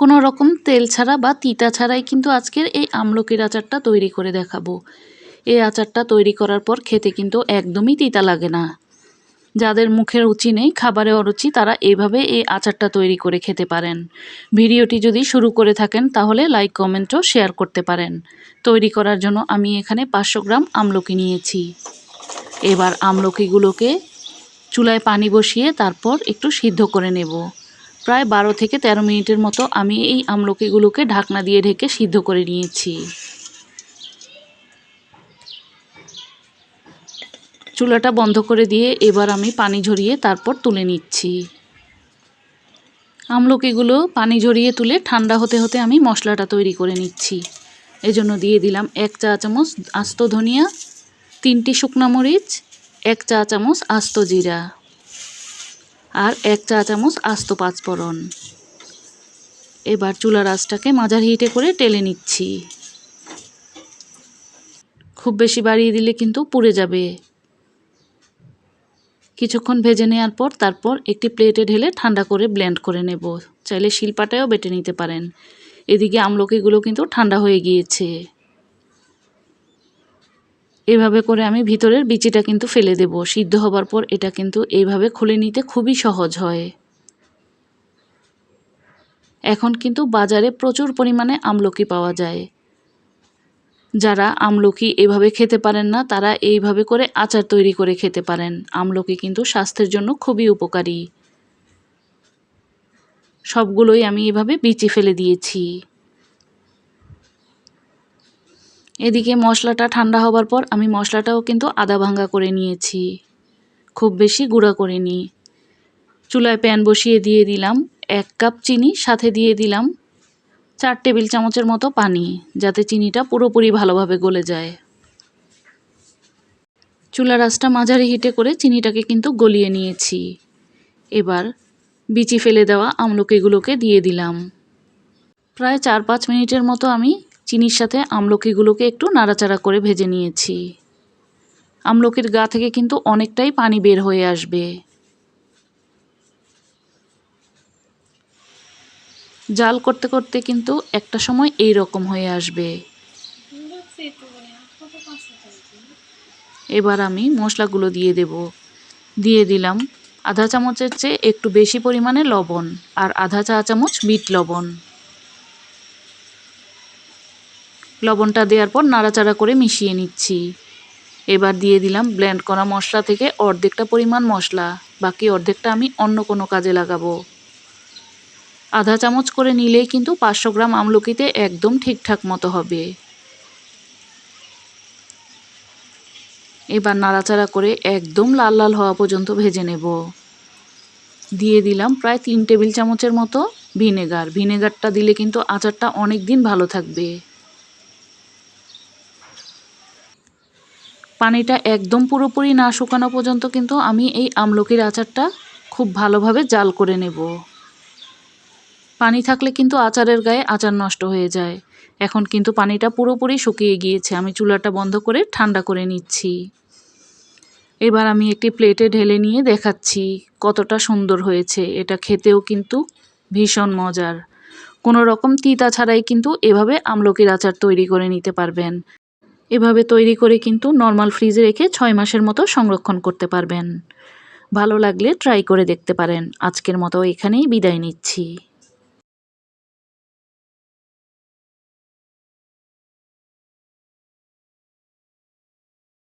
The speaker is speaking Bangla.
কোনো রকম তেল ছাড়া বা তিতা ছাড়াই কিন্তু আজকের এই আমলকির আচারটা তৈরি করে দেখাবো। এই আচারটা তৈরি করার পর খেতে কিন্তু একদমই তিতা লাগে না। যাদের মুখের রুচি নেই, খাবারে অরুচি, তারা এইভাবে এই আচারটা তৈরি করে খেতে পারেন। ভিডিওটি যদি শুরু করে থাকেন, তাহলে লাইক কমেন্টও শেয়ার করতে পারেন। তৈরি করার জন্য আমি এখানে পাঁচশো গ্রাম আমলকি নিয়েছি। এবার আমলকিগুলোকে চুলায় পানি বসিয়ে তারপর একটু সিদ্ধ করে নেব। প্রায় বারো থেকে ১৩ মিনিটের মতো আমি এই আমলকিগুলোকে ঢাকনা দিয়ে ঢেকে সিদ্ধ করে নিয়েছি। চুলাটা বন্ধ করে দিয়ে এবার আমি পানি ঝরিয়ে তারপর তুলে নিচ্ছি। আমলকিগুলো পানি ঝরিয়ে তুলে ঠান্ডা হতে হতে আমি মশলাটা তৈরি করে নিচ্ছি। এজন্য দিয়ে দিলাম এক চা চামচ আস্ত ধনিয়া, তিনটি শুকনো মরিচ, এক চা চামচ আস্ত জিরা। আর এক চা চামচ আস্ত পাঁচফোড়ন। এবার চুলার আঁচটাকে মাঝার হিটে করে টেলে নিচ্ছি। খুব বেশি বাড়িয়ে দিলে কিন্তু পুড়ে যাবে। কিছুক্ষণ ভেজে নেওয়ার পর তারপর একটি প্লেটে ঢেলে ঠান্ডা করে ব্লেন্ড করে নেব। চাইলে শিলপাটায়ও বেটে নিতে পারেন। এদিকে আমলকিগুলো কিন্তু ঠান্ডা হয়ে গিয়েছে। এভাবে করে আমি ভিতরের বিচিটা কিন্তু ফেলে দেব। সিদ্ধ হবার পর এটা কিন্তু এইভাবে খুলে নিতে খুবই সহজ হয়। এখন কিন্তু বাজারে প্রচুর পরিমাণে আমলকি পাওয়া যায়। যারা আমলকি এভাবে খেতে পারেন না, তারা এইভাবে করে আচার তৈরি করে খেতে পারেন। আমলকি কিন্তু স্বাস্থ্যের জন্য খুবই উপকারী। সবগুলোই আমি এভাবে বিচি ফেলে দিয়েছি। এদিকে মশলাটা ঠান্ডা হবার পর আমি মশলাটাও কিন্তু আদা ভাঙ্গা করে নিয়েছি। খুব বেশি গুঁড়া করিনি। চুলায় প্যান বসিয়ে দিয়ে দিলাম। এক কাপ চিনি, সাথে দিয়ে দিলাম চার টেবিল চামচের মতো পানি, যাতে চিনিটা পুরোপুরি ভালোভাবে গলে যায়। চুলার আঁচটা মাঝারি হিটে করে চিনিটাকে কিন্তু গলিয়ে নিয়েছি। এবার বিচি ফেলে দেওয়া আমলকিগুলোকে দিয়ে দিলাম। প্রায় চার পাঁচ মিনিটের মতো আমি চিনির সাথে আমলকিগুলোকে একটু নাড়াচাড়া করে ভেজে নিয়েছি। আমলকির গা থেকে কিন্তু অনেকটাই পানি বের হয়ে আসবে। জাল করতে করতে কিন্তু একটা সময় এই রকম হয়ে আসবে। এবার আমি মশলাগুলো দিয়ে দেব। দিয়ে দিলাম আধা চামচের চেয়ে একটু বেশি পরিমাণে লবণ আর আধা চা চামচ বিট লবণ। লবণটা দেওয়ার পর নাড়াচাড়া করে মিশিয়ে নিচ্ছি। এবার দিয়ে দিলাম ব্লেন্ড করা মশলা থেকে অর্ধেকটা পরিমাণ মশলা, বাকি অর্ধেকটা আমি অন্য কোনো কাজে লাগাবো। আধা চামচ করে নিলেই কিন্তু পাঁচশো গ্রাম আমলকিতে একদম ঠিকঠাক মতো হবে। এবার নাড়াচাড়া করে একদম লাল লাল হওয়া পর্যন্ত ভেজে নেব। দিয়ে দিলাম প্রায় তিন টেবিল চামচের মতো ভিনেগার। ভিনেগারটা দিলে কিন্তু আচারটা অনেক দিন ভালো থাকবে। পানিটা একদম পুরোপুরি না শুকানো পর্যন্ত কিন্তু আমি এই আমলকির আচারটা খুব ভালোভাবে জাল করে নেব। পানি থাকলে কিন্তু আচারের গায়ে আচার নষ্ট হয়ে যায়। এখন কিন্তু পানিটা পুরোপুরি শুকিয়ে গিয়েছে। আমি চুলাটা বন্ধ করে ঠান্ডা করে নিচ্ছি। এবার আমি একটি প্লেটে ঢেলে নিয়ে দেখাচ্ছি কতটা সুন্দর হয়েছে। এটা খেতেও কিন্তু ভীষণ মজার। কোনো রকম তিতা ছাড়াই কিন্তু এভাবে আমলকির আচার তৈরি করে নিতে পারবেন। এভাবে তৈরি করে কিন্তু নর্মাল ফ্রিজে রেখে ছয় মাসের মতো সংরক্ষণ করতে পারবেন। ভালো লাগলে ট্রাই করে দেখতে পারেন। আজকের মতো এখানেই বিদায় নিচ্ছি।